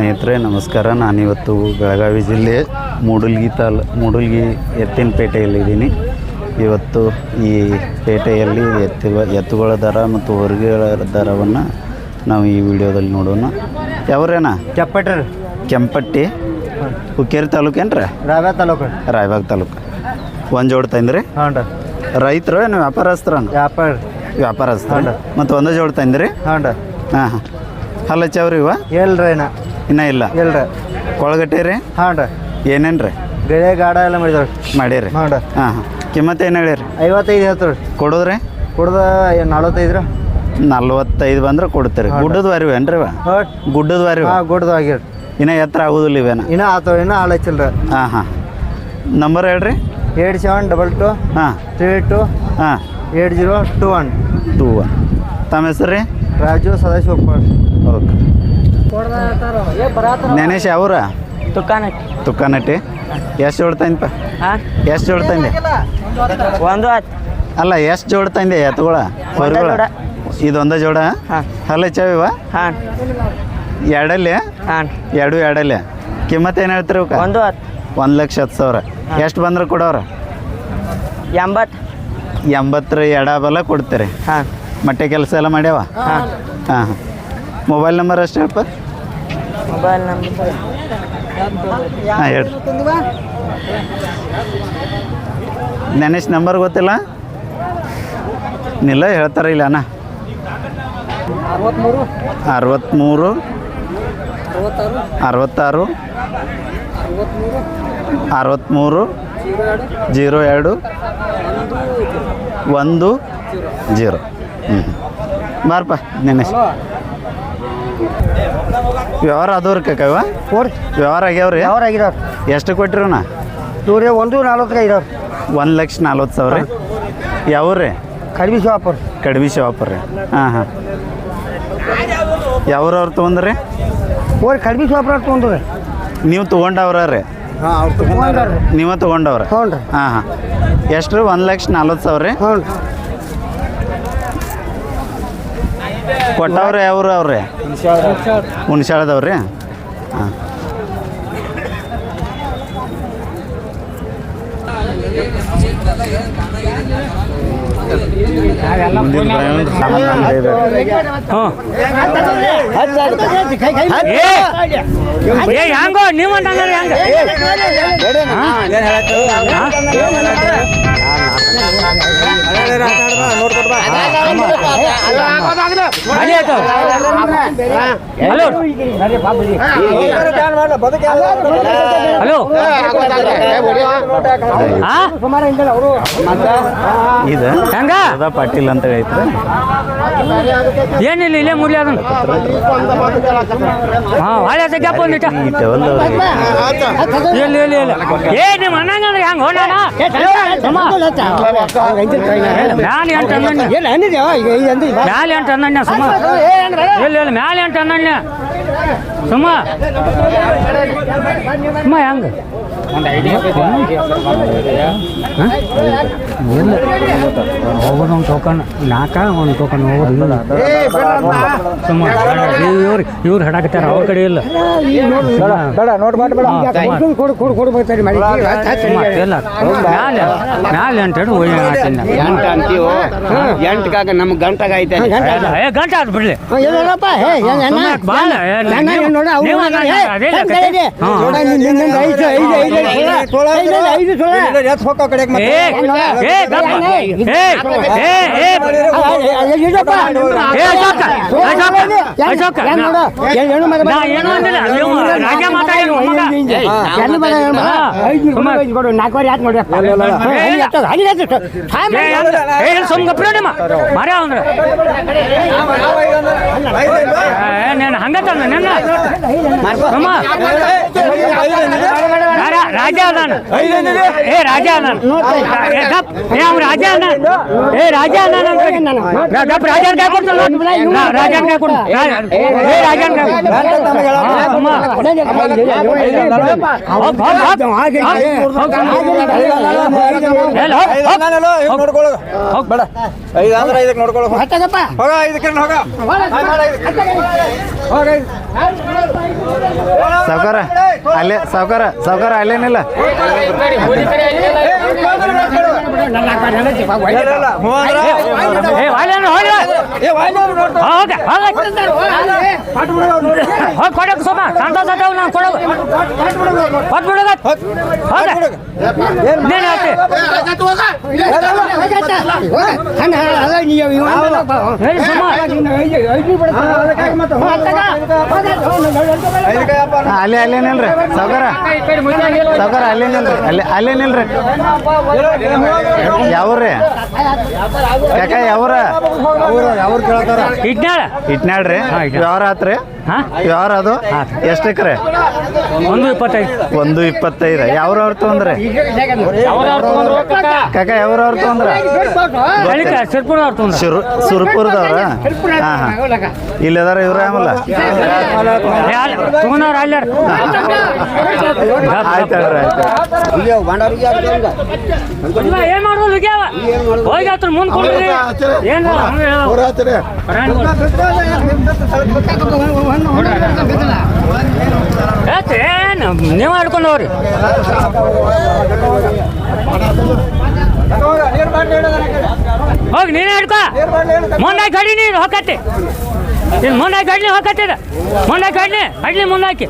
ಸ್ನೇಹಿತರೆ ನಮಸ್ಕಾರ. ನಾನಿವತ್ತು ಬೆಳಗಾವಿ ಜಿಲ್ಲೆ ಮೂಡಲ್ಗಿ ತಾಲ್ ಮೂಡಲ್ಗಿ ಎತ್ತಿನ ಪೇಟೆಯಲ್ಲಿದ್ದೀನಿ. ಇವತ್ತು ಈ ಪೇಟೆಯಲ್ಲಿ ಎತ್ತು ಎತ್ತುಗಳ ದರ ಮತ್ತು ಹೊರಗೆಗಳ ದರವನ್ನು ನಾವು ಈ ವಿಡಿಯೋದಲ್ಲಿ ನೋಡೋಣ. ಯಾವ್ರೇನ ಕೆಂಪಟ್ಟಿ ಕೆಂಪಟ್ಟಿ. ಹುಕ್ಕೇರಿ ತಾಲೂಕೇನ್ರಿ? ರಾಯಬಾಗ ತಾಲೂಕು. ರಾಯಬಾಗ್ ತಾಲೂಕು. ಒಂದು ಜೋಡ್ ತಂದ್ರಿ? ಹಾಂ ರೀ. ರೈತರು ಏನು ವ್ಯಾಪಾರಸ್ತ್ರ ವ್ಯಾಪಾರ. ವ್ಯಾಪಾರಸ್ತ್ರ. ಮತ್ತು ಒಂದು ಜೋಡ್ ತಂದ್ರಿ? ಹಾಂ ಹಾಂ ಹಾಂ. ಚವ್ರಿ ಇವ? ಇನ್ನೂ ಇಲ್ಲ. ಎಲ್ರಿ ಕೊಳಗಟ್ಟೆ ರೀ? ಹಾಂ ರೀ. ಏನೇನು ರೀ? ಗಳೆ ಗಾಡ ಎಲ್ಲ ಮಾಡಿದ್ರು. ಮಾಡೀರಿ. ಹಾಂ ರೀ. ಹಾಂ ಹಾಂ. ಕಿಮ್ಮತ್ತು ಏನು ಹೇಳಿರಿ? ಐವತ್ತೈದು ಹೇಳ್ತೀವಿ ರೀ? ಕೊಡೋದ್ರಿ ಕುಡ್ದ ನಲ್ವತ್ತೈದು ರೀ. ನಲ್ವತ್ತೈದು ಬಂದ್ರೆ ಕೊಡ್ತೀರಿ. ಗುಡ್ಡದ ವಾರಿ ಏನ್ರಿ ಗುಡ್ಡದ ವಾರಿವ ಹಾಂ ಗುಡ್ದು ಆಗಿರಿ ಇನ್ನೂ ಎತ್ತರ ಆಗೋದಿಲ್ಲ ಇವೇನ? ಇನ್ನ ಆತವ ಇನ್ನೂ ಹಾಳು ಹಚ್ಚಿಲ್ಲ ರೀ ಹಾಂ ಹಾಂ. ನಂಬರ್ ಹೇಳ್ರಿ? ಏಟ್ ಸೆವೆನ್ ಡಬಲ್ ಟು ಹಾಂ. ತ್ರೀ ಟು ಹಾಂ. Eight zero two one. Two one. ತಮ್ಮ ಹೆಸರು ರೀ? ರಾಜು ಸದಾಶಿವಪ್ಪ ಓಕೆ. ನೆನೇಶ್ ಅವ್ರ? ತುಕ್ಕಾನಟ್ಟಿ. ಎಷ್ಟು ಜೋಡ್ ತಂದಪ್ಪ ಹಾಂ? ಎಷ್ಟು ಜೋಡ್ ತಂದೆ ಒಂದು ಅಲ್ಲ ಎಷ್ಟು ಜೋಡ್ ತಂದೆ ಎತ್ತುಗಳ ಹೊರಗಳ. ಇದೊಂದ ಜೋಡ? ಅಲ್ಲ ಚಾವಿವ ಹಾಂ. ಎರಡಲ್ಲಿ? ಹಾಂ. ಎರಡು ಎರಡಲ್ಲಿ. ಕಿಮ್ಮತ್ ಏನು ಹೇಳ್ತೀರಿ ಅವಕ್ಕೆ? ಒಂದು ಒಂದು ಲಕ್ಷ ಹತ್ತು ಸಾವಿರ. ಎಷ್ಟು ಬಂದ್ರೆ ಕೊಡೋರ ಎಂಬತ್ತು. ಎಂಬತ್ತರ ಎಡ ಬಲ ಕೊಡ್ತೀರಿ. ಹಾಂ. ಮಟ್ಟೆ ಕೆಲಸ ಎಲ್ಲ ಮಾಡ್ಯಾವ? ಹಾಂ. ಹಾಂ ಹಾಂ. ಮೊಬೈಲ್ ನಂಬರ್ ಅಷ್ಟೇ ಹೇಳಪ್ಪ? ಮೊಬೈಲ್ ನಂಬರ್ ಹಾಂ ಹೇಳಿ. ನೆನೆಸ್ ನಂಬರ್ ಗೊತ್ತಿಲ್ಲ? ನಿಲ್ಲ ಹೇಳ್ತಾರ ಇಲ್ಲ ಅಣ್ಣ. ಅರವತ್ತ್ಮೂರು ಅರವತ್ತಾರು. ಅರವತ್ತ್ಮೂರು ಜೀರೋ ಎರಡು. ಒಂದು. ಜೀರೋ. ಹ್ಞೂ ಬಾರಪ್ಪ ನೆನೆಸ್. ವ್ಯವಹಾರ ಆದವ್ರಿ ಕಾಕವ ಕೋರಿ ವ್ಯವಹಾರ ಆಗ್ಯಾವ್ರಿ ಅವ್ರು ಆಗಿದಾರ ಎಷ್ಟು ಕೊಟ್ಟಿರಣ್ಣ ಇವ್ರಿ ಒಂದು ನಲ್ವತ್ತೈದು ಇದಾವ್ರಿ ಒಂದು ಲಕ್ಷ ನಲ್ವತ್ತು ಸಾವಿರ ರೀ? ಯಾವ್ರಿ ಕಡಿಮೆ ಶಾಪರ್ ಕಡಿಮೆ ಶಿವಾಪುರ ರೀ. ಹಾಂ ಹಾಂ. ಯಾವ್ರವ್ರು ತೊಗೊಂಡ್ರಿ ಓರಿ ಕಡಿಮೆ ಶಿವಾಪುರ ತೊಗೊಂಡ್ರಿ ನೀವು ತೊಗೊಂಡವ್ರ ರೀ? ತೊಗೊಂಡ್ರಿ. ನೀವೇ ತೊಗೊಂಡವ್ರ ಹ್ಞೂ ರೀ ಹಾಂ ಹಾಂ. ಎಷ್ಟು ರೀ? ಒಂದು ಲಕ್ಷ ನಲ್ವತ್ತು ಸಾವಿರ ರೀ? ಹ್ಞೂ ರೀ. ಕೊಟ್ಟವ್ರ ಯಾವ್ರು ಅವ್ರಿ ಹುಣ್ಸಾಳದವ್ರಿ ಹಾಂ ಹೆಂಗೋ ನೀವು ಹೆಂಗ ಹಲೋ ಹೆಂಗ ಪಾಟೀಲ್ ಅಂತ ಐತ್ರಿ ಏನಿಲ್ಲ ಇಲ್ಲೇ ಮುರ್ಲಿ ಅದನ್ನ ಹಾ ಹಳೆ ಜಗ್ಗಪ್ಪ ಒಂದಿಟ ಇಲ್ಲ ಇಲ್ಲ ಇಲ್ಲ ಏ ನಿಮ್ಮ ಅಣ್ಣಂಗ ಹೆಂಗೆ ಮ್ಯಾಲೆ ಎಂಟು ಅನ್ನಣ್ಣ ಮ್ಯಾಲೆ ಎಂಟು ಸುಮ್ಮ ಇಲ್ಲ ಇಲ್ಲ ಮ್ಯಾಲೆ ಎಂಟು ಸುಮ್ಮ ಹೆಂಗೆ ಇಲ್ಲ. ಟೋಕನ್ ನಾಲ್ಕ ಒಂದು ಟೋಕನ್ ಹೋಗೋದು. ಇಲ್ಲ ಸುಮ್ಮ ಇವ್ರು ಇವ್ರು ಹಡಾಕತ್ತಾರ ಅವ್ರ ಕಡೆ ಇಲ್ಲ. ಇಲ್ಲ. ಮ್ಯಾಲೆ ಎಂಟು ಅಂತೀವು? ನಮ್ಗೆ ಗಂಟಾಗ ಐತೆ ಗಂಟೆ ಆದ್ ಬಿಡ್ಲಿ. ನೀವು- ನೀವು ಅದೇ ಇಲ್ಲ, ಅದೇ ಇಲ್ಲ ಕತೆ. ಹಾ. ಏ ಏ ಗಪ್ಪ. ಏ ಏ ಏ ಏ ಅಶೋಕ, ಅಶೋಕ, ಅಶೋಕ, ನಾ- ನಾ ಏನೂ ಅಂದಿಲ್ಲ ನೀವು ರಾಜ ಮಾತಾಡಿ ಮಗ ಏ ಅಂದ್ರ ಮರ್ಯ ಹಂಗತ್ತಲ್ಲ ನಿನ್ನ ರಾಜ ಅದಾನ ಏ ರಾಜ ಅದಾನ ಗಪ್ ಏ ಅವ್ನು ರಾಜ ಅದಾನ ಏ ರಾಜ ಅದಾನ ಅಂತ ಗಪ್ ರಾಜನ್ ಕೈ ಕೊಡ್ತಲ್ಲ ನಾ ರಾಜನ್ ಕೈ ಕೊಡ್ತ ಏ ರಾಜನ್ ಕೈ. ಬೇಡ ಐದು ಅಂದ್ರೆ ಐದಕ್ಕೆ ನೋಡ್ಕೊಳ್ಳೋ ಹೋಗ ಐದಕ್ಕೆ ಹೋಗ ಹೋಗ ಸಾವುಕಾರ ಅಲ್ಲೇ ಸಾವುಕಾರ ಸಾವುಕಾರ ಅಲ್ಲೇನಿಲ್ಲ ಏ ಕೊಡಕ್ಕೆ ಸೋಮ ಸಂತೋಷ ನಾನು ಕೊಡೋದು ಹೋಗ ಇನ್ನೇನು ಹೇಳ್ತಿ ಹೇಳಿ ಸೋಮ ಹಾ, ಅಲ್ಲೇ ಅಲ್ಲೇನಿಲ್ರಿ ಸಾವುಕಾರ ಸಾವುಕಾರ ಅಲ್ಲೇನಿಲ್ರಿ ಅಲ್ಲೇ ಅಲ್ಲೇನಿಲ್ರಿ ಯಾವ್ರಿ? ಕಾಕ ಯಾವ್ರ? ಇಟ್ನಾಳ? ಇಟ್ನಾಳ್ರಿ? ವ್ಯವಹಾರ ಆತ್ರಿ? ಹಾ? ವ್ಯವಹಾರ ಅದು? ಎಷ್ಟು ಎಕರೆ? ಒಂದು ಇಪ್ಪತ್ತೈದು. ಒಂದು ಇಪ್ಪತ್ತೈದು. ಯಾವ್ರವ್ರು ತೊಂದ್ರೆ ಕಾಕ ಯಾವ್ರವ್ರು ತೊಂದ್ರ ಸುರ್ಪುರದವ್ರ ಹಾ ಹಾ. ಇಲ್ಲದಾರ ಇವ್ರ ಆಮಲ್ಲ ಆಯ್ತು ಆಯ್ತು ಮಾಡೋದು ಹೋಗಿ ಮುಂದೆ ಕೊಡ್ರಿ ಏನ್ ಏನು? ನೀವು ಆಡ್ಕೊಂಡು ಹೋಗ್ರಿ. ಹೋಗಿ ನೀನೇ ಹಿಡ್ಕೋ. ಮೊನ್ನೆ ಗಡಿ ನೀರು ಹೊಕ್ಕತ್ತೆ. ನೀನು ಮೊನ್ನೆ ಗಡ್ಲಿ ಹೊಕ್ಕತ್ತಿದ. ಮೊನ್ನೆ ಕಡ್ಲಿ ಅಡ್ಲಿ. ಮುಂದಾಕಿ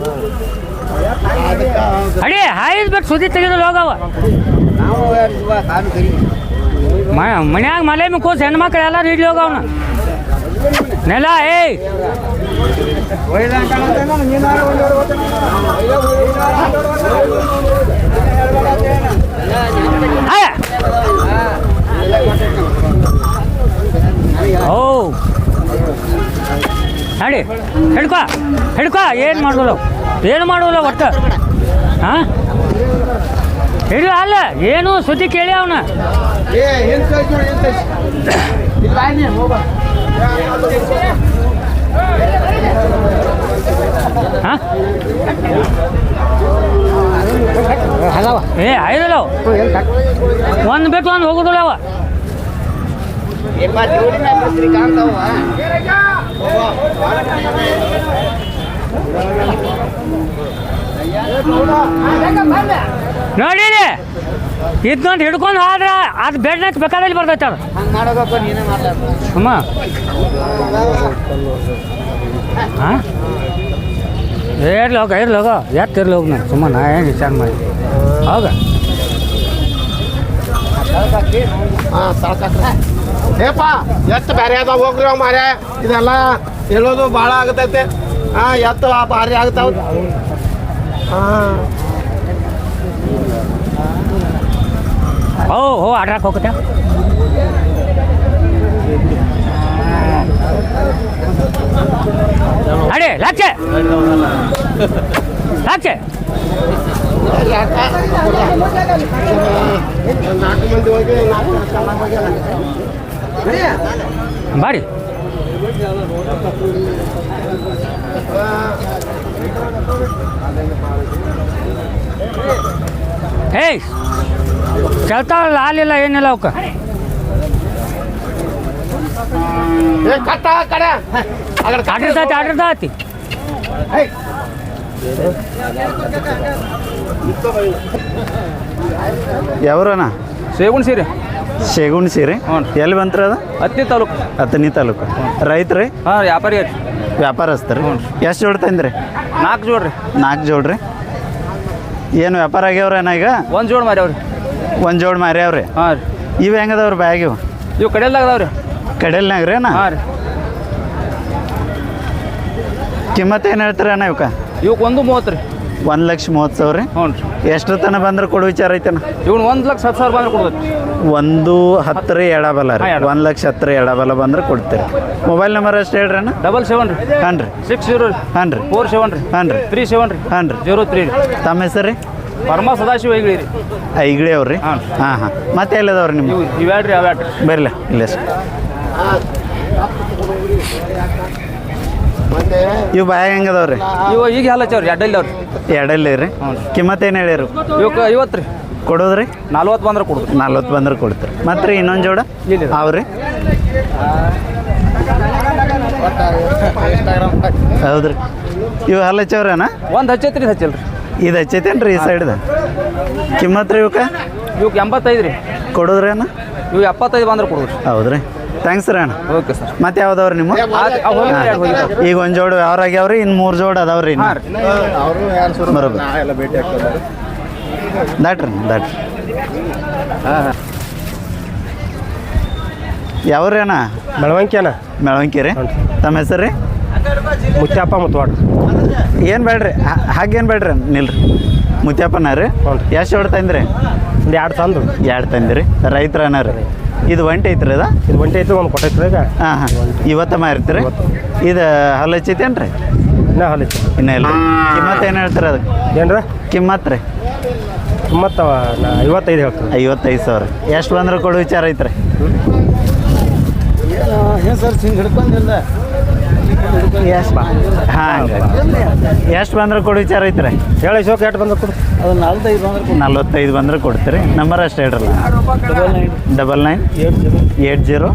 ಅಡಿ ಹಾಯ್ದು ಬಿಟ್ಟು ಸುದ್ದಿ ತೆಗೆದು ಹೋಗವ ಮನ್ಯಾಗ ಮಲೆ ಕೂಸ್ ಹೆಣ್ಮಕ್ಳು ಎಲ್ಲರೂ ಹಿಡ್ಲಿ ಹೋಗವನ ನೆಲ ಏಯ್ ಆಯ. ಓ ನಡಿ ಹಿಡ್ಕೊ ಹಿಡ್ಕೊ ಏನು ಮಾಡೋಲ್ಲ ಏನು ಮಾಡೋಲ್ಲ ಒಟ್ಟು? ಹಾಂ? ಇಲ್ಲ ಅಲ್ಲ. ಏನು ಸುದ್ದಿ ಕೇಳಿ ಅವನ. ಹಾಂ? ಏ ಆಯ್ದಲ್ಲ. ಒಂದು ಬೇಕು ಒಂದು ಹೋಗುದಿಲ್ಲ ಅವ. ನೋಡಿರಿ. ಇದೊಂದು ಹಿಡ್ಕೊಂಡು ಆದ್ರೆ ಅದು ಬೆಡ್ನಕ್ಕೆ ಬೇಕಾದಲ್ಲಿ ಬರ್ತೈತೆ ಅದು. ಅಮ್ಮ. ಹಾಂ ಇರ್ಲಿ ಹೋಗ ಇರ್ಲಿ ಹೋಗ. ಎತ್ತು ಇರ್ಲಿ ಹೋಗಿ ನಾನು. ಸುಮ್ಮ ನಾ ಏನು ವಿಚಾರ ಮಾಡಿ. ಹೋಗ. ಏಪ ಎಷ್ಟು ಬ್ಯಾರೆ ಅದಾವ ಹೋಗ್ರಿ ಅವ್ ಮಾರ್ಯ ಇದೆಲ್ಲ ಹೇಳೋದು ಭಾಳ ಆಗತೈತೆ. ಹಾ ಎತ್ತು ಭಾರಿ ಆಗ್ತಾವ. ಹಾ. ಓ ಹೋ ಆಡ್ರಾಕ್ ಹೋಗುತ್ತೆ ಅಡಿ ಲಕ್ಷ ಲಕ್ಷ ನಾಲ್ಕು ಮಂದಿ ಹೋಗಿ ನಾಲ್ಕು. ಬಾರಿ. ಏಯ್ ಚಲ್ತಾವಲ್ಲ ಹಾಲಿಲ್ಲ ಏನಿಲ್ಲ ಅವಕ್ಕೆ. ಏ ಕಟ್ಟಾ ಆ ಕಡೆ. ಆ ಕಡೆ ಕಟ್ಟ. ಆಡಿರ್ತೈತಿ ಆಡಿರ್ತೈತಿ ಯಾವ್ರನ ಸೇಗುಣ್ ಸೀರೆ. ಶೇಗುಣ್ ಸೀರೆ. ಎಲ್ಲಿ ಬಂತ್ರಿ ಅದು? ಹತ್ತಿ ತಾಲೂಕು. ಹತ್ತನೇ ತಾಲೂಕು. ರೈತ್ರಿ? ಹಾಂ ವ್ಯಾಪಾರಿ ರೀ ವ್ಯಾಪಾರಸ್ಥರು. ಎಷ್ಟು ಜೋಡ್ ತಂದ್ರಿ? ನಾಲ್ಕು ಜೋಡ್ರಿ. ನಾಲ್ಕು ಜೋಡ್ರಿ. ಏನು ವ್ಯಾಪಾರ ಆಗ್ಯಾವ್ರೇನ ಈಗ? ಒಂದು ಜೋಡ್ ಮಾರ್ಯಾವ್ರಿ. ಒಂದು ಜೋಡ್ ಮಾರ್ಯಾವ್ರಿ. ಹಾಂ ರೀ. ಇವು ಹೆಂಗದವ್ರಿ ಬ್ಯಾಗ್ ಇವು? ಇವು ಕಡೆಯಲ್ದಾಗ ಅದಾವ್ರಿ. ಕಡೆಲ್ನಾಗ ರೀ ಅಣ್ಣ? ಹಾಂ ರೀ. ಕಿಮ್ಮತ್ತು ಏನು ಹೇಳ್ತೀರಿ ಅಣ್ಣ ಇವಕ್ಕೆ ಇವಕ್ಕೆ ಒಂದು ಮೂವತ್ತು ರೀ. ಒಂದು ಲಕ್ಷ ಮೂವತ್ತು ಸಾವಿರ ರೀ. ಹ್ಞೂ ರೀ. ಎಷ್ಟು ತನ ಬಂದ್ರೆ ಕೊಡು ವಿಚಾರ ಐತನ? ಇವ್ನು ಒಂದು ಲಕ್ಷ ಹತ್ತು ಸಾವಿರ ಬಂದ್ರೆ ಕೊಡ್ತೈತಿ ಒಂದು ಹತ್ತರ ಎಡಬಲ ರೀ. ಹಾ, ಎಡ. ಒಂದು ಲಕ್ಷ ಹತ್ತರ ಎಡಬಲ ಬಂದ್ರೆ ಕೊಡ್ತೀರಿ. ಮೊಬೈಲ್ ನಂಬರ್ ಎಷ್ಟು ಹೇಳ್ರಿ ಅಣ್ಣ? ಡಬಲ್ ಸೆವೆನ್ ರೀ. ಹಾಂ ರೀ. ಸಿಕ್ಸ್ ಜೀರೋ ರೀ. ಹಾಂ ರೀ. ಫೋರ್ ಸೆವೆನ್ ರೀ. ಹಾಂ ರೀ. ತ್ರೀ ಸೆವೆನ್ ರೀ. ಹಾಂ ರೀ. ಜೀರೋ ತ್ರೀ ರೀ. ತಮ್ಮ ಹೆಸರು ರೀ? ಪರಮ ಸದಾಶಿವ ಐಗ್ಳಿ ರೀ. ಐಗಳಿ ಅವ್ರಿ ಹಾಂ. ಹಾಂ ಹಾಂ. ಮತ್ತೆ ಎಲ್ಲದವ್ರಿ ನಿಮ್ಮ ಇವು ಇವ್ಯಾಡ್ರಿ ಅವ್ಯಾಡ್ರಿ ಬರಲಿ ಇಲ್ಲ ಇವು ಬಾಯಾಗ ಹೆಂಗದವ್ರಿ ಇವ ಈಗ ಹಲಚವ್ರಿ ಹಚ್ಚವ್ರಿ ಅಡ್ಡಲ್ಲಿ ಅವ್ರಿ ಎರಡಲ್ಲಿ ರೀ. ಕಿಮ್ಮತ್ ಏನು ಹೇಳಿರು ಇವಕ್ಕೆ ಐವತ್ತು ರೀ. ಕೊಡೋದ್ರಿ? ನಲ್ವತ್ತು ಬಂದ್ರೆ ಕೊಡುದು ನಲ್ವತ್ತು ಬಂದ್ರೆ ಕೊಡ್ತಾರೆ. ಮತ್ತೆ ರೀ ಇನ್ನೊಂದು ಜೋಡ. ಅವ್ರಿ ಹೌದ್ರಿ. ಇವು ಹಲ್ಲ ಹಚ್ಚವ್ರೇನ? ಒಂದು ಹಚ್ಚೈತ್ರಿ ಇದು ಹಚ್ಚಿಲ್ರಿ. ಇದು ಹಚ್ಚೈತೇನು ರೀ ಈ ಸೈಡ್ದು? ಕಿಮ್ಮತ್ ರೀ ಇವಕ್ಕೆ ಇವಕ್ಕೆ ಎಂಬತ್ತೈದು ರೀ. ಕೊಡೋದ್ರೇನ? ಇವು ಎಪ್ಪತ್ತೈದು ಬಂದ್ರೆ ಕೊಡೋದ್ರಿ ಹೌದ್ರಿ. ಥ್ಯಾಂಕ್ಸ್ ರೀ ಅಣ್ಣ. ಓಕೆ ಸರ್ ಮತ್ತೆ ಯಾವ್ದವ್ರಿ ನಿಮ್ಮ? ಈಗ ಒಂದು ಜೋಡು ಯಾವ್ರು ಆಗ್ಯಾವ್ರಿ ಇನ್ನು ಮೂರು ಜೋಡು ಅದಾವ್ರಿ ದಾಟ್ರಿ ದಾಟ್ರಿ ಯಾವ್ರಿ ಅಣ್ಣ? ಮೆಳವಂಕಿ ರೀ. ತಮ್ಮ ಹೆಸರು ರೀ? ಮುತ್ಯಪ್ಪ ಮುತ್ವಾಡ್ರಿ ಏನು ಬೇಡ್ರಿ ಹಾಗೆ ಹಾಗೇನು ಬೇಡ್ರಿ ನಿಲ್ರಿ. ಮುತ್ಯಪ್ಪನ ರೀ. ಎಷ್ಟು ಜೋಡು ತಂದ್ರಿ? ಒಂದು ಎರಡು ತಂದು. ಎರಡು ತಂದಿರಿ. ಅಣ್ಣ ರೀ. ಇದು ಒಂಟಿ ಐತ್ರಿ ಅದ ಇದು ಒಂಟಿ ಐತ್ರಿ ಒಂದು ಕೊಟ್ಟೈತಿ ಈಗ. ಹಾಂ ಹಾಂ. ಇವತ್ತ ಮಾರಿರ್ತೀರಿ ಇದು ಹಲ್ಲು ಹಚ್ಚೈತೇನು ರೀ ಇನ್ನೂ ಹಲಿತ್ತು ಇನ್ನೂ ಇಲ್ಲ. ಕಿಮ್ಮತ್ತು ಏನು ಹೇಳ್ತೀರ ಅದಕ್ಕೆ ಏನ್ರ? ಕಿಮ್ಮತ್ ರೀ. ಮತ್ತು ಐವತ್ತೈದು ಹೇಳ್ತೀನಿ. ಐವತ್ತೈದು ಸಾವಿರ. ಎಷ್ಟು ಬಂದ್ರೆ ಕೊಡು ವಿಚಾರ ಐತ್ರಿ. ಹಾಂ ಎಷ್ಟು ಬಂದ್ರೆ ಕೊಡು ವಿಚಾರ ಐತ್ರಿ ಹೇಳಿ ಶೋಕ್ ಎಷ್ಟು ಬಂದ್ರೆ ಕೊಡು. ಅದು ನಲ್ವತ್ತೈದು ಬಂದ್ರೆ ಕೊಡ್ತೀರಿ. ನಂಬರ್ ಅಷ್ಟು ಹೇಳ್ರಲ್ಲ. Double nine eight zero.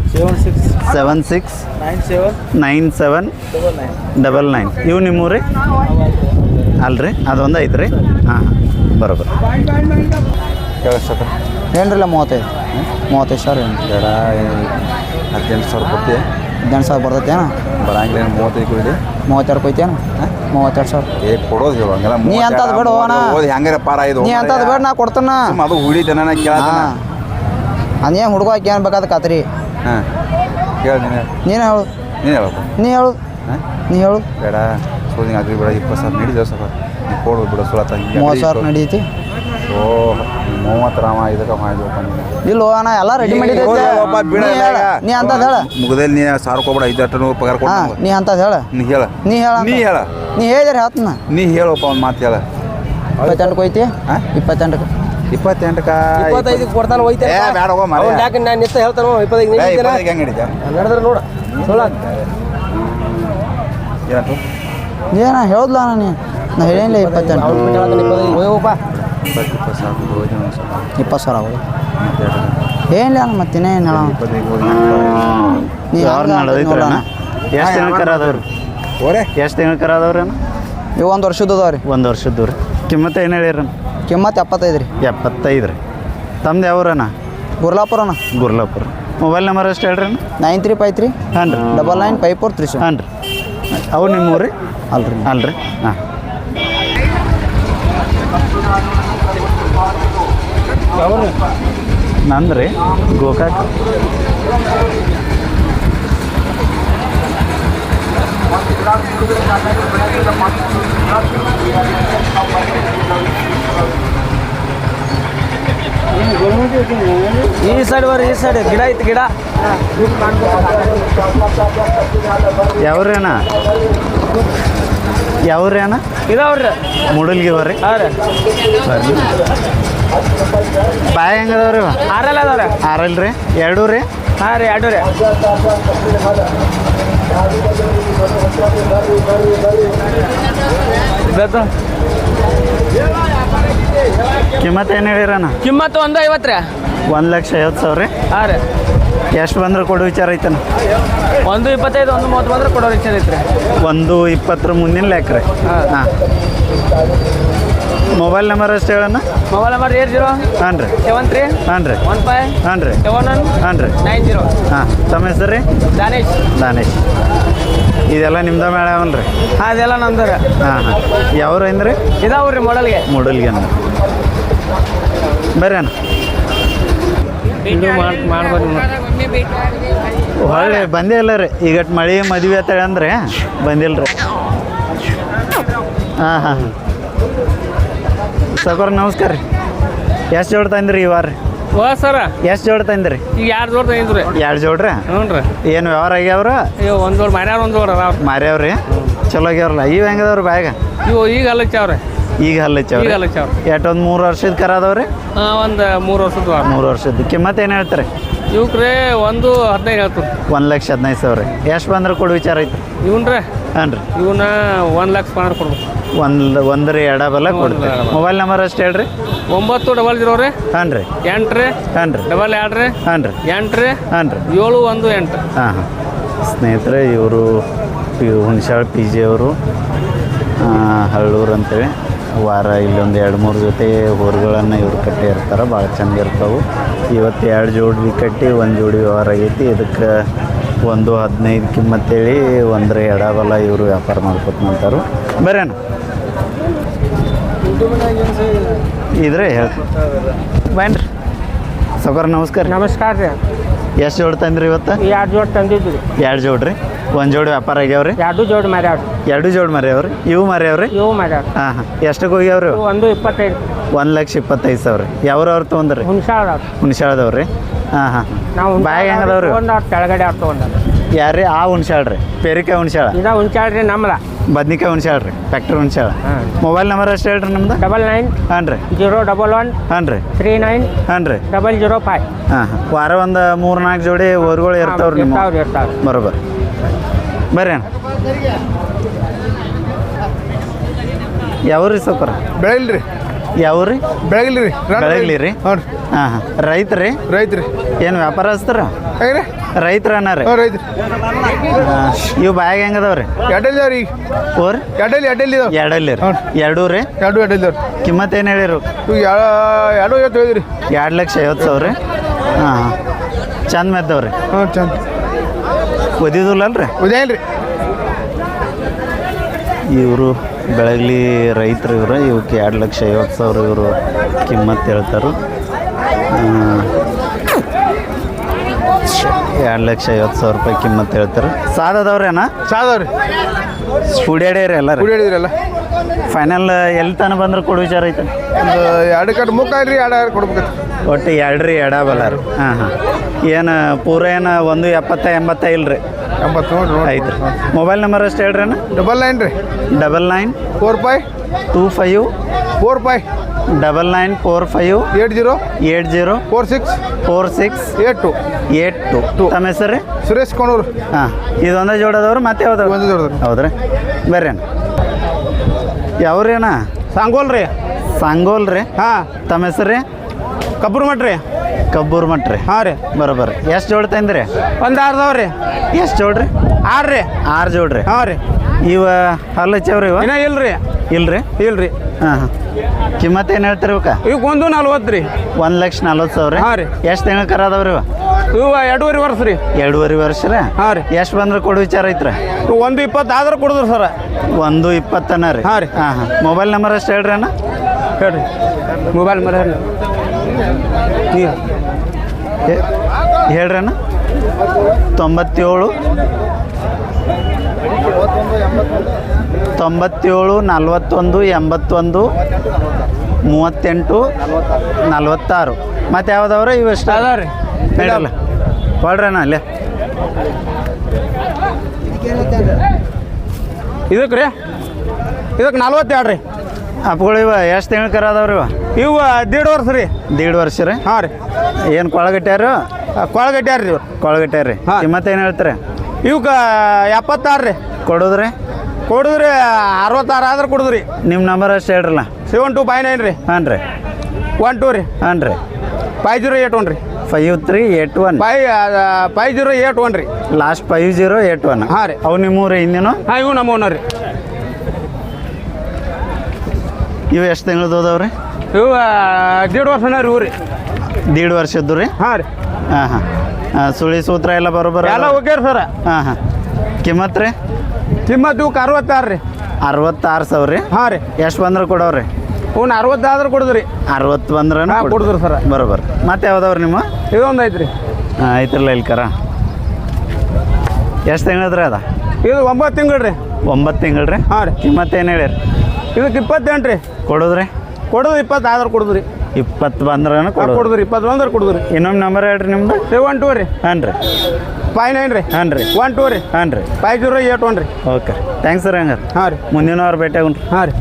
Seven six nine seven double nine ಇವು ನಿಮ್ಮೂರಿ? ಅಲ್ರಿ? ಅದೊಂದು ಐತ್ರಿ. ಹಾಂ ಬರೋಬ್ಬರ ಏನ್ರಲ್ಲ ಮೂವತ್ತೈದು. ಮೂವತ್ತೈದು ಸಾವಿರ. ಏನು ಬೇಡ ಹದಿನೆಂಟು ಸಾವಿರ ಕೊಡ್ತೀವಿ ಹದಿನೆಂಟು ಸಾವಿರ ಬರ್ತೈತೆ ಏನು ಬರಂಗಿಲ್ಲ ಮೂವತ್ತೈದು ಕೊಡಿ ಮೂವತ್ತೆರಡು ಕೊಯ್ತೇನು? ಮೂವತ್ತೆರಡು ಸಾವಿರ. ಏ ಕೊಡೋದು ಹೇಳು ಹಂಗೆಲ್ಲ ನೀ ಅಂತದ್ ಬೇಡ. ಓದಿ ಹೆಂಗಾರ ಪಾರ ಇದು ನೀ ಅಂತದ್ ಬೇಡ ನಾ ಕೊಡ್ತಾನ. ಅದು ಹುಡಿತನ ಅದೇನು ಹುಡುಗ ಹಾಕಿ ಏನು ಬೇಕಾದ ಕಾತ್ರಿ. ಹಾಂ. ಕೇಳ ನೀನು ನೀನು ಹೇಳು. ನೀನು ಹೇಳಪ್ಪ ನೀ ಹೇಳು. ಹಾಂ? ನೀ ಹೇಳು. ಬೇಡ ಸೋದಿಂಗ್ ಬೇಡ ಇಪ್ಪತ್ತು ಸಾವಿರ ನಡೀತೇವೆ ಸ್ವಲ್ಪ ಕೊಡೋದು ಕೊಡು ಬಿಡ ಸುಳತ್ತ ಮೂವತ್ತು ಸಾವಿರ ನಡೀತಿ. ಓ ಮೂವತ್ತು ರಾಮ ಇದಕ್ಕೆ ನೀನು ಇಲ್ಲ ಅಣ್ಣ ಎಲ್ಲ ರೆಡಿ ಮಾಡಿದ್ದೆ ಬಿಡ ನೀ ಹೇಳ ನೀ ಅಂತದ್ ಹೇಳ. ಮುಗದಲ್ಲಿ ನೀ ಸಾವಿರ ಐದು ಪಗಾರ ಕೊಡ ಹಾಂ ನೀ ಅಂತದ್ ಹೇಳ. ನೀ ಹೇಳ. ನೀ ಹೇಳ ನೀ ಹೇಳ. ನೀ ಹೇಳಿದ್ರೆ ಹೇಳ್ತನ. ನೀ ಹೇಳಪ್ಪ ಒಂದು ಮಾತು ಹೇಳ. ಇಪ್ಪತ್ತೆಂಟಕ್ಕೆ ಹೋಯ್ತಿ? ಇಪ್ಪತ್ತೆಂಟು ಇಪ್ಪತ್ತೆಂಟಕ್ಕ. ಇಪ್ಪತ್ತೈದಕ್ಕೆ ಕೊಡ್ತಾನೆ ಹೋಯ್ತೆ ಏ ಬೇಡ ಹೋಗೋ ಮರ ಯಾಕೆ ನಾನು ನಿತ್ತ ಹೇಳ್ತಾನೋ? ಇಪ್ಪತ್ತೈದು ಏ ಇಪ್ಪತ್ತೈದು ಹೆಂಗೆ ಹಿಡಿದ್ಯಾ? ನಡೆದ್ರೆ ನೋಡ. ಸುಳ್ಳ ಏನಂತ? ಏನ ಹೇಳ್ದ್ಲ ಅಣ್ಣ ನೀ? ನಾ ಹೇಳಿಲ್ಲ ಇಪ್ಪತ್ತೆಂಟು. ಹೋಯಪ್ಪ ಇಪ್ಪತ್ತು ಇಪ್ಪತ್ತು ಸಾವಿರ ಹೋಗಿ ಒಂದು ಸ್ವಲ್ಪ ಇಪ್ಪತ್ತು ಸಾವಿರ ಆಗೋದು ಮತ್ತೆ ಎರಡು. ಏನಿಲ್ಲ ಅಣ್ಣ ಮತ್ತಿನ್ನೇನು ಹೇಳ ಇಪ್ಪತ್ತೈದು ಹೋಗಿ ನೀ ಅವ್ರು ನಡೆದೈತ್ರ ಎಷ್ಟು ತಿಂಗಳ ಅದಾವ್ರಿ? ಓರೇ ಎಷ್ಟು ತಿಂಗಳ ಅದಾವ್ರಿ ಅಣ್ಣ ಇವು ಒಂದು ವರ್ಷದ್ದು ಅದಾವ ರೀ ಒಂದು ವರ್ಷದ್ದು ರೀ ಕಿಮ್ಮತ್ತು ಏನು ಕಿಮ್ಮತ್ತು ಎಪ್ಪತ್ತೈದು ರೀ. ಎಪ್ಪತ್ತೈದು ರೀ. ತಮ್ದು ಯಾವ್ರಣ್ಣ ಗುರ್ಲಾಪುರ ಅಣ್ಣ ಗುರ್ಲಾಪುರ. ಮೊಬೈಲ್ ನಂಬರ್ ಎಷ್ಟು ಹೇಳ್ರಿ? Nine three five three. ಹಾಂ ರೀ. Double nine five four three ಹಾಂ ರೀ. ಅವು ನಿಮ್ಮ ಊರಿ ಅಲ್ರಿ. ಅಲ್ರಿ. ಹಾಂ. ನಂದ್ರಿ ಗೋಕಾಕ್. ಈ ಸೈಡ್ ಬರ್ರಿ ಈ ಸೈಡ್ ಗಿಡ ಐತಿ ಗಿಡ. ಯಾವ್ರೇನ? ಅಣ್ಣ ಯಾವ್ರಿ ಅಣ್ಣ ಇದಾವ್ರಿ ಮೂಡಲ್ಗಿ ಬರ್ರಿ ಹಾಂ ರೀ. ಬರ್ರಿ. ಬಾಯ ಹೆಂಗದವ್ರಿ? ರೀ ಆರಲ್ಲ ಅದಾವ್ರಿ. ಆರಲ್ ರೀ ಎರಡೂ ರೀ? ಹಾಂ ರೀ ಎರಡು ರೀ. ಬೇತು ಕಿಮ್ಮತ್ತು ಏನು ಹೇಳಿರಣ್ಣ? ಕಿಮ್ಮತ್ತು ಒಂದು ಐವತ್ತು ರೀ. ಒಂದು ಲಕ್ಷ ಐವತ್ತು ಸಾವಿರ ರೀ? ಹಾಂ ರೀ. ಎಷ್ಟು ಬಂದ್ರೆ ಕೊಡೋ ವಿಚಾರ ಐತನ ಒಂದು ಇಪ್ಪತ್ತೈದು ಒಂದು ಮೂವತ್ತು ಬಂದ್ರೆ ಕೊಡೋ ವಿಚಾರ ಐತ್ರಿ. ಒಂದು ಇಪ್ಪತ್ತರ ಮುಂದಿನ ಲೆಕ್ಕ ರೀ. ಹಾಂ. ಮೊಬೈಲ್ ನಂಬರ್ ಅಷ್ಟು ಹೇಳಣ್ಣ? ಮೊಬೈಲ್ ನಂಬರ್ ಏಟ್ ಜೀರೋ ಹಾಂ ರೀ. ಸೆವೆನ್ ತ್ರೀ ಹಾಂ ರೀ. ಒನ್ ಫೈವ್ ಹಾಂ ರೀ. ಸೆವೆನ್ ಒನ್ ಹಾಂ ರೀ. ನೈನ್ ಜೀರೋ ಹಾಂ ತಮ್ಮ ಹೆಸರು ರೀ? ದಾನೇಶ್. ದಾನೇಶ್. ಇದೆಲ್ಲ ನಿಮ್ದ ಮೇಡ ಅವನ್ ರೀ? ಹಾಂ ಅದೆಲ್ಲ ನಮ್ದು ರೀ. ಹಾಂ ಹಾಂ. ಯಾವ್ರು ಇದಾವ್ ರೀ ಮೊಡಲ್ಗೆ. ಮೂಡಲ್ಗೆ ಅಂದ್ರೆ ಬರ್ರಿ ಅಣ್ಣ. ಇದು ಮಾಡ್ಬೋದು ಹೊಳ್ಳಿ ಬಂದೇ ಇಲ್ಲ ರೀ. ಈಗ ಮಳೆ ಮದುವೆ ಅಂತೇಳಿ ಅಂದ್ರೆ ಬಂದಿಲ್ಲ ರೀ ಹಾಂ ಹಾಂ. ಸಕೋರ್ ನಮಸ್ಕಾರ ರೀ. ಎಷ್ಟು ಜೋಡ್ ತಂದ್ರಿ ಈ ವಾರ? ಓ ಸರ. ಎಷ್ಟು ಜೋಡ್ ತಂದ್ರಿ? ಈಗ ಎರಡು ಜೋಡ್ ಇದ್ರಿ ಎರಡು ಜೋಡ್ರಿ? ಹ್ಞೂ ರೀ. ಏನು ವ್ಯವಹಾರ ಆಗ್ಯಾವ್ರ? ಇವು ಒಂದು ಜೋಡ್ ಮಾಡ್ಯಾರ ಒಂದು ಜೋಡ್ ಅದಾವ್ರಿ. ಮಾರ್ಯಾವ್ರಿ ಚಲೋ ಆಗ್ಯಾವ್ರಲ್ಲ. ಇವು ಹೆಂಗದವ್ರಿ ಬ್ಯಾಗ? ಇವು ಈಗ ಹಲ್ಲಚ್ಚಾವ್ರಿ ಈಗ ಹಲ್ಲಚ್ಚವ್ರಿ ಈಗ ಹಲ್ಲಚ್ಚಾವ್ರಿ ಎಷ್ಟೊಂದು ಮೂರು ವರ್ಷದ ಕರ ಅದಾವ್ರಿ? ಹಾಂ ಒಂದು ಮೂರು ವರ್ಷದ ವಾರ ಮೂರು ವರ್ಷದ ಕಿಮ್ಮತ್ತು ಏನು ಹೇಳ್ತಾರೆ? ಇವಕ್ರಿ ಒಂದು ಹದಿನೈದು ಹೇಳ್ತಾರೆ ಒಂದು ಲಕ್ಷ ಹದಿನೈದು ಸಾವಿರ. ಎಷ್ಟು ಬಂದ್ರೆ ಕೊಡು ವಿಚಾರ ಐತಿ. ಇವನ್ರೆ? ಹಾಂ ರೀ. ಇವನ್ನ ಒಂದು ಲಕ್ಷ ಪಂದ್ರ ಕೊಡ್ಬೇಕು. ಒಂದು ಒಂದು ರೀ ಎಡಬಲ ಕೊಡ್ತೀವಿ. ಮೊಬೈಲ್ ನಂಬರ್ ಅಷ್ಟು ಹೇಳ್ರಿ. ಒಂಬತ್ತು ಡಬಲ್ ಜೀರೋ ರೀ. ಹಾಂ ರೀ. ಎಂಟು ರೀ ಹಾಂ ರೀ. ಡಬಲ್ ಎರಡು ರೀ. ಹಾಂ ರೀ. ಎಂಟು ರೀ ಹಾಂ ರೀ. ಏಳು ಒಂದು ಎಂಟು ಹಾಂ ಹಾಂ. ಸ್ನೇಹಿತರೆ ಇವರು ಪಿ ಹುಣಸಾಳ್ ಪಿ ಜಿ ಅವರು. ಹಳ್ಳೂರು ಅಂತೇಳಿ. ವಾರ ಇಲ್ಲೊಂದು ಎರಡು ಮೂರು ಜೊತೆ ಹೋರ್ಗಳನ್ನು ಇವ್ರು ಕಟ್ಟಿ ಇರ್ತಾರೆ ಭಾಳ ಚೆಂದ ಇರ್ತಾವೆ. ಇವತ್ತು ಎರಡು ಜೋಡಿ ಕಟ್ಟಿ ಒಂದು ಜೋಡಿ ವ್ಯವಹಾರ ಆಗೈತಿ. ಇದಕ್ಕೆ ಒಂದು ಹದಿನೈದು ಕಿಮ್ಮತ್ತೇಳಿ ಒಂದರ ಎಡಬಲ ಇವರು ವ್ಯಾಪಾರ ಮಾಡ್ಕೊತ ಮಾಡ್ತಾರೆ ಬರೇನ ಇದ್ರೆ ಹೇಳಿ. ಬನ್ರಿ. ಸೌಕರ್ ನಮಸ್ಕಾರ ನಮಸ್ಕಾರ ರೀ. ಎಷ್ಟು ಜೋಡಿ ತಂದ್ರಿ ಇವತ್ತು? ಎರಡು ಜೋಡಿ ತಂದಿದ್ವಿ ಎರಡು ಜೋಡ್ರಿ? ಒಂದು ಜೋಡಿ ವ್ಯಾಪಾರ ಆಗ್ಯಾವ್ರಿ? ಎರಡು ಜೋಡಿ ಮಾರ್ಯಾವ್ರಿ. ಎರಡು ಜೋಡಿ ಮರ್ಯಾವ್ರಿ? ಇವು ಮರ್ಯಾವ್ರಿ? ಇವು ಮಾರ್ಯಾವ್ರಿ. ಹಾಂ ಹಾಂ. ಎಷ್ಟಕ್ಕೆ ಹೋಗ್ಯಾವ್ರಿ ಒಂದು ಇಪ್ಪತ್ತೈದು. ಒಂದು ಲಕ್ಷ ಇಪ್ಪತ್ತೈದು ಸಾವಿರ. ಯಾವ್ರವ್ರು ತೊಗೊಂಡ್ರಿ? ಹುಣಸಾಳ ಹುಣಸಾಳದವ್ರಿ? ಹಾಂ ಹಾಂ. ನಾವು ಬಾಯಾಗ ಹೆಂಗದವ್ರಿ ತೊಗೊಂಡವ್ರು ಕೆಳಗಡೆ ಅವ್ರು ತೊಗೊಂಡಾರ ಯಾರ್ರಿ? ಆ ಹುಣಸಾಳ್ರಿ. ಪೇರಿಕಾಯಿ ಹುಣಸಾಳ? ಇದ ಹುಣಸಾಳ್ರಿ ರೀ ನಮ್ಮದ ಬದ್ನಿಕಾಯಿ ಹುಣ್ಸಾಳ ರೀ ಫ್ಯಾಕ್ಟ್ರಿ ಹುಣ್ಸಾಳ ಹೇಳ. ಮೊಬೈಲ್ ನಂಬರ್ ಅಷ್ಟು ಹೇಳ್ರಿ ನಿಮ್ದು? ಡಬಲ್ ನೈನ್ ಹಾಂ ರೀ. ಜೀರೋ ಡಬಲ್ ಒನ್ ಹಾಂ ರೀ. ತ್ರೀ ನೈನ್ ಹಾಂ ರೀ. Double zero five. ಹಾಂ ವಾರ ಒಂದು ಮೂರು ನಾಲ್ಕು ಜೋಡಿ ಊರುಗಳು ಇರ್ತಾವ್ರಿ ನಿಮ್ಮ ಬರೋಬರ್. ಬರ್ರಿ ಅಣ್ಣ. ಯಾವ್ರಿ ಸೂಪರ್? ಬೆಳಗಿಲ್ರಿ ಯಾವ್ರಿ? ಬೆಳಗಿಲ್ರಿ ಬೆಳಗ್ಲಿ ರೀ? ಹ್ಞೂ ರೀ. ಹಾಂ ಹಾಂ. ರೈತ್ರಿ? ರೈತ್ರಿ. ಏನು ವ್ಯಾಪಾರ ಹಚ್ತಾರ ಹೇಗ್ರಿ ರೈತರ ಅನ್ನಾರ ಹ್ಞೂ ರೈತ್ರಿ ಇವು ಬ್ಯಾಗ್ ಹೆಂಗದವ್ರಿ ಎಡ್ಡೆಲ್ಲಿ ಅದಾವ್ರಿ. ಈಗ ಓರ್ ಎಡಲ್ಲಿ ಎಡಲ್ಲಿ ಇದಾವ. ಎರಡಲ್ಲಿ ರೀ. ಎರಡೂ ರೀ? ಎರಡು ಎಡಲ್ಲಿ ಇದಾವ್ರಿ. ಕಿಮ್ಮತ್ ಏನು ಹೇಳಿರು? ಇವು ಎರಡು ಐವತ್ತು ಹೇಳಿದ್ರಿ. ಎರಡು ಲಕ್ಷ ಐವತ್ತು ಸಾವಿರ ರೀ? ಹಾಂ ಚಂದ ಮೆದ್ದವ್ರಿ ಹ್ಞೂ ಚಂದ. ಒದಿದಿಲ್ಲಲ್ರಿ ಉದಯನ್ರಿ ಇವರು ಬೆಳಗ್ಲಿ ರೈತರು ಇವರು ಇವಕ್ಕೆ ಎರಡು ಲಕ್ಷ ಐವತ್ತು ಸಾವಿರ ಇವರು ಕಿಮ್ಮತ್ತು ಹೇಳ್ತಾರೆ. ಎರಡು ಲಕ್ಷ ಐವತ್ತು ಸಾವಿರ ರೂಪಾಯಿ ಕಿಮ್ಮತ್ತು ಹೇಳ್ತಾರೆ? ಸಾದದವ್ರೇನ ಸಾದವ್ರಿ ಹುಡ್ಯಾಡ್ಯಾರಿ ಎಲ್ಲ ರೀ. ಫೈನಲ್ ಎಲ್ಲಿ ತನ ಬಂದ್ರೆ ಕೊಡು ವಿಚಾರ ಐತೆ? ಒಂದು ಎರಡು ಕಟ್ ಆಡ್ರಿ ಎರಡು ಎರಡು ಕೊಡ್ಬೇಕು ಒಟ್ಟು ಎರಡು ರೀ ಎಡಬಲ್ಲ ರೀ. ಹಾಂ ಹಾಂ. ಏನು ಪೂರ ಏನು ಒಂದು ಎಪ್ಪತ್ತ ಎಂಬತ್ತ ಇಲ್ಲ ರೀ. ಎಂಬತ್ತು ನೋಡ್ರಿ ಐತೆ ರೀ ಮೊಬೈಲ್ ನಂಬರ್ ಅಷ್ಟು ಹೇಳ್ರಿ ಅಣ್ಣ? ಡಬಲ್ ನೈನ್ ರೀ. Double nine four five two five four five double nine four five eight zero eight zero four six four six eight two eight two. ತಮ್ಮ ಹೆಸರು ರೀ? ಸುರೇಶ್ ಕೋಣೂರು ಹಾಂ ಇದೊಂದೇ ಜೋಡದವ್ರು ಮತ್ತೆ ಯಾವ್ದವ್ರು? ಒಂದೇ ಜೋಡದವ್ರು. ಹೌದ್ರಿ. ಬರ್ರಿ ಅಣ್ಣ. ಯಾವ್ರಿ ಅಣ್ಣ? ಸಾಂಗೋಲ್ ರೀ. ಸಾಂಗೋಲ್ ರೀ? ಹಾಂ. ತಮ್ಮ ಹೆಸರು ರೀ? ಕಬ್ಬೂರ್ ಮಠ ರೀ. ಕಬ್ಬೂರ್ ಮಠ ರೀ. ಹಾಂ ರೀ. ಬರೋಬ್ಬರ ಎಷ್ಟು ಜೋಡಿ ತಂದ್ರಿ? ಒಂದು ಆರ್ದವ್ರಿ ಎಷ್ಟು ಜೋಡ್ರಿ? ಆರು ರೀ. ಆರು ಜೋಡ್ರಿ. ಹಾಂ ರೀ. ಇವ ಹಲ್ಲು ಹಚ್ಚವ್ರಿ ಇವ? ಇಲ್ರಿ. ಇಲ್ರಿ? ಇಲ್ರಿ. ಹಾಂ ಹಾಂ. ಕಿಮ್ಮತ್ತು ಏನು ಹೇಳ್ತಿರ್ಬೇಕ? ಈಗ ಒಂದು ನಲ್ವತ್ತು ರೀ. ಒಂದು ಲಕ್ಷ ನಲ್ವತ್ತು ಸಾವಿರ? ಹಾಂ ರೀ. ಎಷ್ಟು ತಿಂಗಳ ಕರ ಅದಾವ್ರಿ ಇವ? ಇವು ಎರಡೂವರೆ ವರ್ಷ ರೀ. ಎರಡೂವರೆ ವರ್ಷ ರೀ? ಹಾಂ ರೀ. ಎಷ್ಟು ಬಂದ್ರೆ ಕೊಡು ವಿಚಾರ ಐತ್ರಿ? ಇವು ಒಂದು ಇಪ್ಪತ್ತು ಆದ್ರೆ ಕೊಡಿದ್ರು ಸರ. ಒಂದು ಇಪ್ಪತ್ತನ ರೀ? ಹಾಂ ರೀ. ಹಾಂ ಹಾಂ. ಮೊಬೈಲ್ ನಂಬರ್ ಅಷ್ಟು ಹೇಳ್ರಿ ಅಣ್ಣ? ಹೇಳ್ರಿ. ಮೊಬೈಲ್ ನಂಬರ್ ನೀವು. ಹೇಳ್ರಿ ಅಣ್ಣ. ತೊಂಬತ್ತೇಳು. ತೊಂಬತ್ತೇಳು ನಲ್ವತ್ತೊಂದು ಎಂಬತ್ತೊಂದು ಮೂವತ್ತೆಂಟು ನಲ್ವತ್ತಾರು. ಮತ್ತು ಯಾವ್ದವ್ರ? ಇವೆಷ್ಟು ಅದ ರೀ. ನಡಲ್ಲ ಕೊಡ್ರಣ ಅಲ್ಲೇ. ಇದಕ್ಕೆ ರೀ? ಇದಕ್ಕೆ ನಲ್ವತ್ತೆರಡು ರೀ. ಅಪ್ಗಳು ಇವ ಎಷ್ಟು ತಿಂಗಳು ಕರ ಅದಾವ್ರಿ ಇವ? ಇವು ದೇಡ್ ವರ್ಷ ರೀ. ದೀಡ್ ವರ್ಷ ರೀ? ಹಾಂ ರೀ. ಏನು ಕೊಳಗಟ್ಟ್ಯಾರು ಕೊಳಗಟ್ಟ್ಯಾರ ರೀ ಇವ್ರು ಕೊಳಗಟ್ಯಾರ ರೀ. ಮತ್ತೇನು ಹೇಳ್ತೀರಿ? ಇವಕ್ಕೆ ಎಪ್ಪತ್ತಾರು ರೀ. ಕೊಡೋದ್ರಿ? ಕೊಡಿದ್ರಿ ಅರವತ್ತಾರು ಆದ್ರೆ ಕೊಡಿದ್ರಿ. ನಿಮ್ಮ ನಂಬರ್ ಅಷ್ಟು ಹೇಳ್ರಲ್ಲ? ಸೆವೆನ್ ಟು ಫೈವ್ ನೈನ್ ರೀ. ಹಾಂ ರೀ. ಒನ್ ಟೂ ರೀ. ಹಾಂ ರೀ. ಫೈವ್ ಜೀರೋ ಏಟ್ ಒನ್ ರೀ. Five three eight one five five zero eight one ರೀ. Last five zero eight one ಹಾಂ ರೀ. ಅವು ನಿಮ್ಮೂರಿ ಹಿಂದಿನ? ಹಾಂ ಇವು ನಮ್ಮ ಓನರ್ ರೀ. ಇವು ಎಷ್ಟು ತಿಂಗಳದ್ದು ರೀ? ಇವು ದೇಡ್ ವರ್ಷನ ರೀ ಇವು ರೀ. ದೀಡ್ ವರ್ಷದ್ದು ರೀ? ಹಾಂ ರೀ. ಹಾಂ ಹಾಂ. ಸುಳಿ ಸೂತ್ರ ಎಲ್ಲ ಬರೋಬ್ಬರ ಎಲ್ಲ ಓಕೆ ರೀ ಸರ. ಹಾಂ ಹಾಂ. ಕಿಮ್ಮತ್ ರೀ? ಕಿಮ್ಮತ್ತು ಇವಕ್ಕೆ ಅರವತ್ತಾರು ರೀ. ಅರವತ್ತಾರು ಸಾವಿರ ರೀ? ಹಾಂ ರೀ. ಎಷ್ಟು ಬಂದ್ರೆ ಕೊಡೋರಿ ಹ್ಞೂ ಅರವತ್ತಾದ್ರೆ ಕೊಡಿದ್ರಿ. ಅರವತ್ತು ಬಂದ್ರೆ ಕೊಡಿದ್ರು ಸರ. ಬರೋಬ್ಬರ ಮತ್ತೆ ಯಾವ್ದವ್ರಿ ನಿಮ್ಮ? ಇದೊಂದು ಐತೆ ರೀ ಹಾಂ ಐತ್ರಲ್ಲ ಇಲ್ಲಿ ಕರ ಎಷ್ಟು ತಿಂಗಳದ್ರಿ ಅದ? ಇದು ಒಂಬತ್ತು ತಿಂಗಳು ರೀ. ಒಂಬತ್ತು ತಿಂಗಳು ರೀ? ಹಾಂ ರೀ. ಕಿಮ್ಮತ್ತು ಏನು ಹೇಳಿರಿ? ಇದಕ್ಕೆ ಇಪ್ಪತ್ತೆಂಟು ರೀ. ಕೊಡೋದ್ರಿ? ಕೊಡೋದು ಇಪ್ಪತ್ತು ಆದ್ರೆ ಕೊಡಿದ್ರಿ. ಇಪ್ಪತ್ತು ಬಂದ್ರೆ ಕೊಡೋದು. ಕೊಡುದ್ರಿ ಇಪ್ಪತ್ತು ಬಂದ್ರೆ ಕೊಡುದ್ರಿ. ಇನ್ನೊಂದು ನಂಬರ್ ಹೇಳ್ರಿ ನಿಮ್ದು. ಒನ್ ಟೂ ರೀ. ಹಾಂ ರೀ. ಫೈವ್ ನೈನ್ ರೀ. ಹಾಂ ರೀ. ಒನ್ ಟೂ ರೀ. ಹಾಂ ರೀ. ಫೈವ್ ಜೀರೋ ಏಟ್ ಒನ್ ರೀ. ಓಕೆ ಥ್ಯಾಂಕ್ಸ್ ಸರ್ ಹಂಗಾರೆ. ಹಾಂ ರೀ. ಮುಂದಿನ ವಾರ ಭೇಟಿ ಆಗೋಣ ಹಾಂ ರೀ.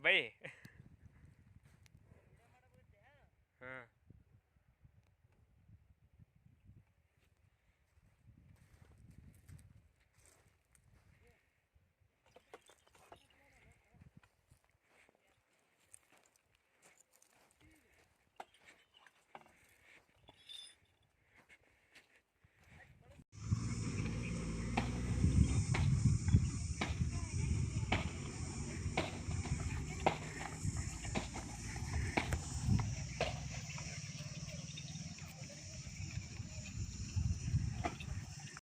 ಬೈ